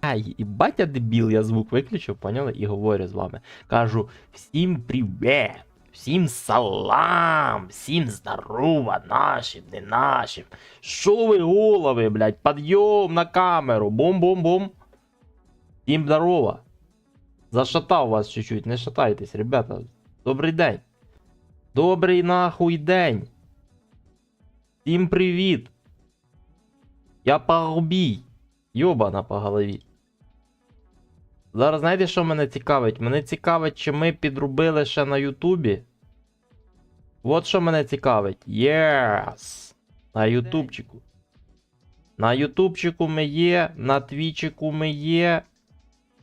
Ай, і батя дебіл, я звук виключив, поняли? І говорю з вами. Кажу, всім привіт, всім салам, всім здорово, нашим, не нашим. Що ви голови, блядь, підйом на камеру, бум-бум-бум. Всім здорово. Зашатав вас чуть-чуть, не шатайтесь, ребята. Добрий день. Добрий нахуй день. Всім привіт. Я парубій. Йобана по голові. Зараз знаєте, що мене цікавить? Мене цікавить, чи ми підрубили ще на Ютубі. От що мене цікавить. Єс! На Ютубчику. На Ютубчику ми є, на Твічику ми є.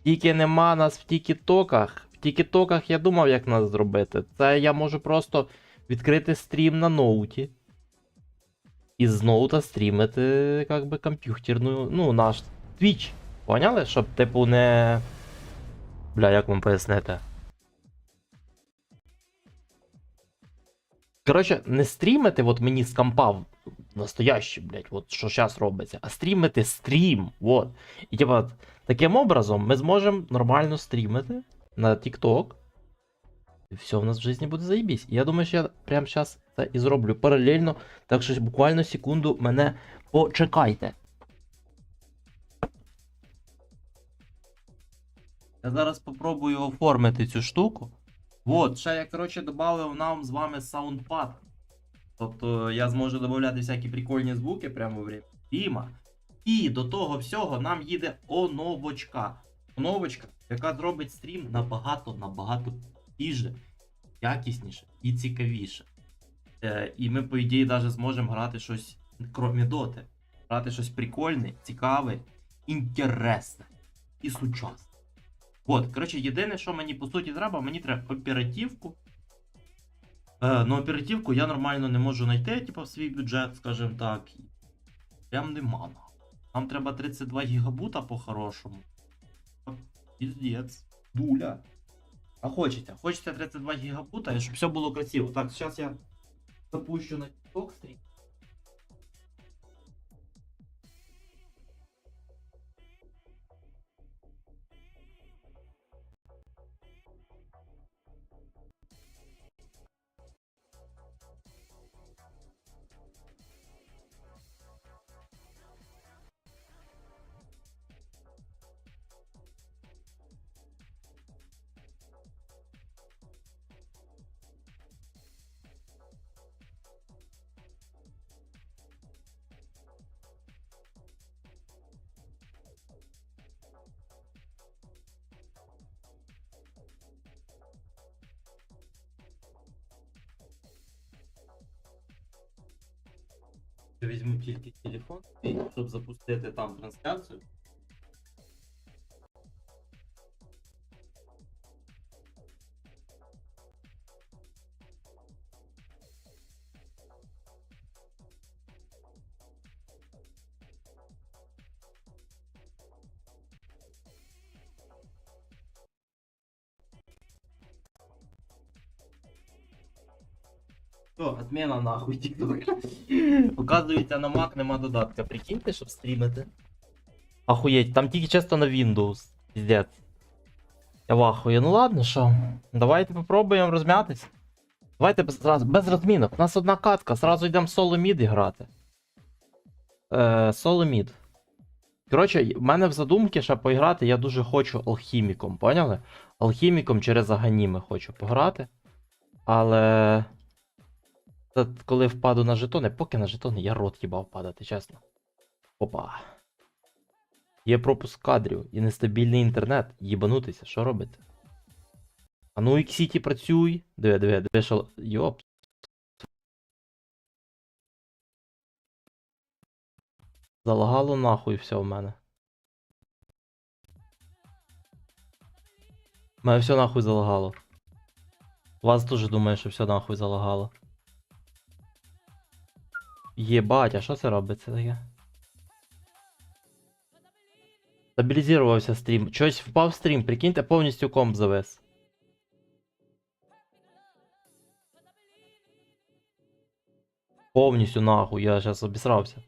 Тільки нема нас в Тікітоках. В Тікітоках я думав, як нас зробити. Це я можу просто відкрити стрім на ноуті. І з ноута стрімити, як би, комп'ютерну, ну, наш Twitch. Поняли? Щоб, типу, не. Бля, як вам пояснити? Коротше, не стрімити, от мені з компа настоящий, блядь, от що зараз робиться, а стрімити стрім. Вот. І типа, таким образом ми зможемо нормально стрімити на TikTok. І все в нас в житті буде заєбісь. І я думаю, що я прямо зараз це і зроблю паралельно. Так що буквально секунду мене почекайте. Я зараз спробую оформити цю штуку. Вот, ще я, коротше, додав нам з вами саундпад. Тобто я зможу додати всякі прикольні звуки прямо в стріма. І до того всього нам їде оновочка. Оновочка, яка зробить стрім набагато, набагато більше, якісніше і цікавіше. Е, і ми, по ідеї, навіть зможемо грати щось, крім доти. Грати щось прикольне, цікаве, інтересне і сучасне. От, коротше, єдине, що мені по суті треба, мені треба оперативку. Е, ну, оперативку я нормально не можу знайти, типу, в свій бюджет, скажімо так. Прям нема. Нам треба 32 гігабута по-хорошому. Піздець. Дуля. А хочеться, хочеться 32 гігабута, щоб все було красиво. Так, зараз я запущу на TikTok стрім. Візьму тільки телефон, щоб запустити там трансляцію. Все, отмена нахуй TikTok. Оказується, на Mac нема додатка. Прикиньте, щоб стрімити. Ахуєть, там тільки часто на Windows. Піздець. Я в ахуї. Ну ладно, що. Давайте попробуємо розм'ятись. Давайте без, без розмінок. У нас одна катка, зразу йдемо соло мід грати. Е, соло мід. Коротше, в мене в задумці ще поіграти, я дуже хочу алхіміком, поняли? Алхіміком через аганіми хочу пограти. Але. Та коли впаду на жетони, поки на жетони я рот їбав падати, чесно. Опа. Є пропуск кадрів і нестабільний інтернет. Їбанутися, що робити? А ну Іксіті працюй. Диви, диви, диви, що. Йоп. Залагало нахуй все в мене. У мене все нахуй залагало. Вас теж думаю, що все нахуй залагало. Єбать, а що це робиться таке? Стабілізувався стрім. Щось впав стрім, прикиньте, повністю комп завис. Повністю нахуй, я зараз обісрався.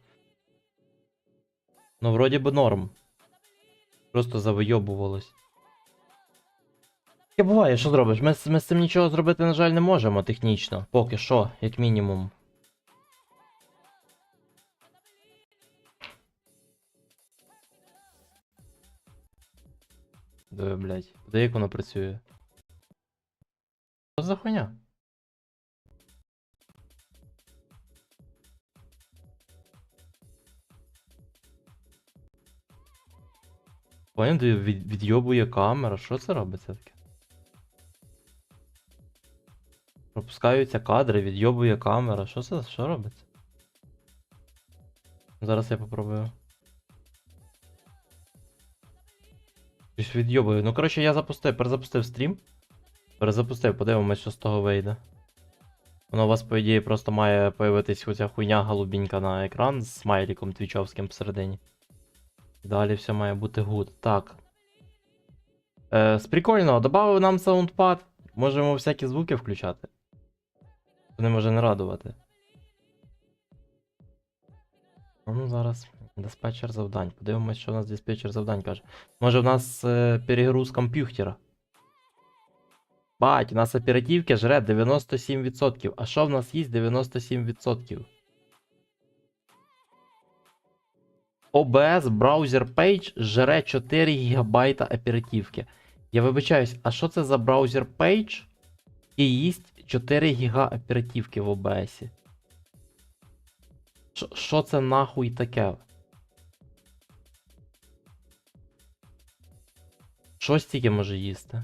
Ну, вроді би норм. Просто завойобувалось. Таке буває, що зробиш? Ми, ми з цим нічого зробити, на жаль, не можемо технічно. Поки що, як мінімум. Диви, блядь. Де як воно працює? Що за хуйня? Поняв, де відйобує камера. Що це робиться таке? Пропускаються кадри, відйобує камера. Що це? Що робиться? Зараз я попробую. Щось відйобує. Ну, коротше, я запустив, перезапустив стрім. Перезапустив, подивимось, що з того вийде. Воно у вас, по ідеї, просто має появитись оця хуйня голубенька на екран з смайліком твічовським всередині. Далі все має бути гуд. Так. Е, з прикольного, додав нам саундпад. Можемо всякі звуки включати. Не може не радувати. Ну, зараз диспетчер завдань. Подивимось, що у нас диспетчер завдань каже. Може в нас е, перегруз комп'ютера. Бать, у нас оперативки жре 97%. А що в нас є 97%? OBS Browser Page жре 4 ГБ оперативки. Я вибачаюсь, а що це за браузер Page? І їсть 4 ГБ оперативки в OBS? Що це нахуй таке? Що стільки може їсти?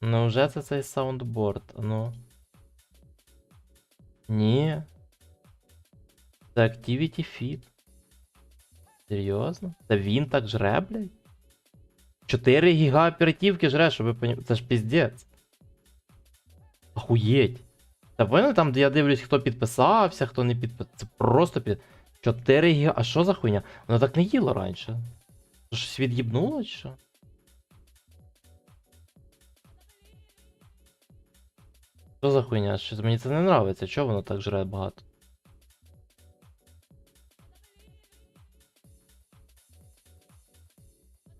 Ну, вже це цей саундборд, ну. Ні. Це Activity Feed. Серйозно? Це він так жре, блядь? 4 гіга оперативки жре, щоб ви поняли. Це ж піздець. Охуєть. Та поняли там, де я дивлюсь, хто підписався, хто не підписався. Це просто під. 4 гіга. А що за хуйня? Воно так не їло раніше. Щось від'їбнуло чи що? Що за хуйня? Щось мені це не нравиться. Чого воно так жре багато?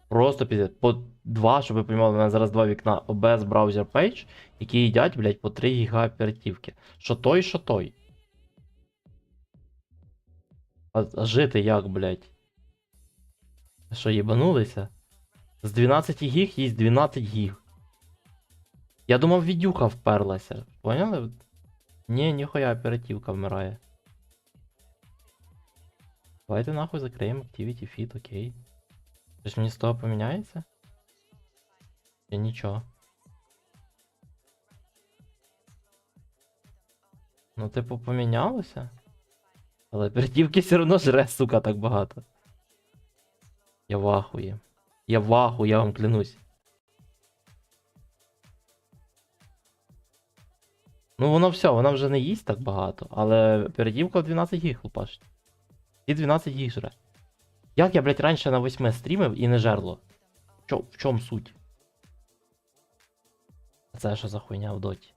Просто піздець. По два, щоб ви розуміли, у мене зараз два вікна OBS Browser Page, які їдять, блядь, по 3 гіга оперативки. Що той, що той. А, а жити як, блядь? Що, їбанулися? З 12 гіг є 12 гіг. Я думав, відюха вперлася. Поняли? Ні, ніхуя оперативка вмирає. Давайте нахуй закриємо Activity Feed, окей. Щось мені з того поміняється? Чи нічого. Ну, типу, помінялося? Але оперативки все одно жре, сука, так багато. Я в ахуї. Я в я вам клянусь. Ну, воно все, вона вже не їсть так багато, але оперативка в 12 гіг лупашить. І 12 гіг жре. Як я, блядь, раніше на 8 стрімив і не жерло? Чо, в чому суть? А Це що за хуйня в доті?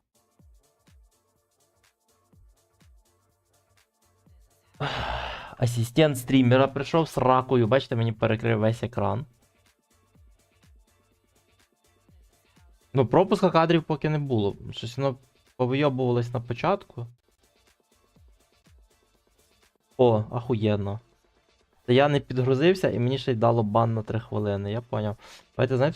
Асистент стрімера прийшов з ракою, бачите, мені перекрив весь екран. Ну, пропуска кадрів поки не було. Щось воно повийобувалось на початку. О, ахуєнно. Та я не підгрузився і мені ще й дало бан на 3 хвилини, я поняв. Давайте, знаєте,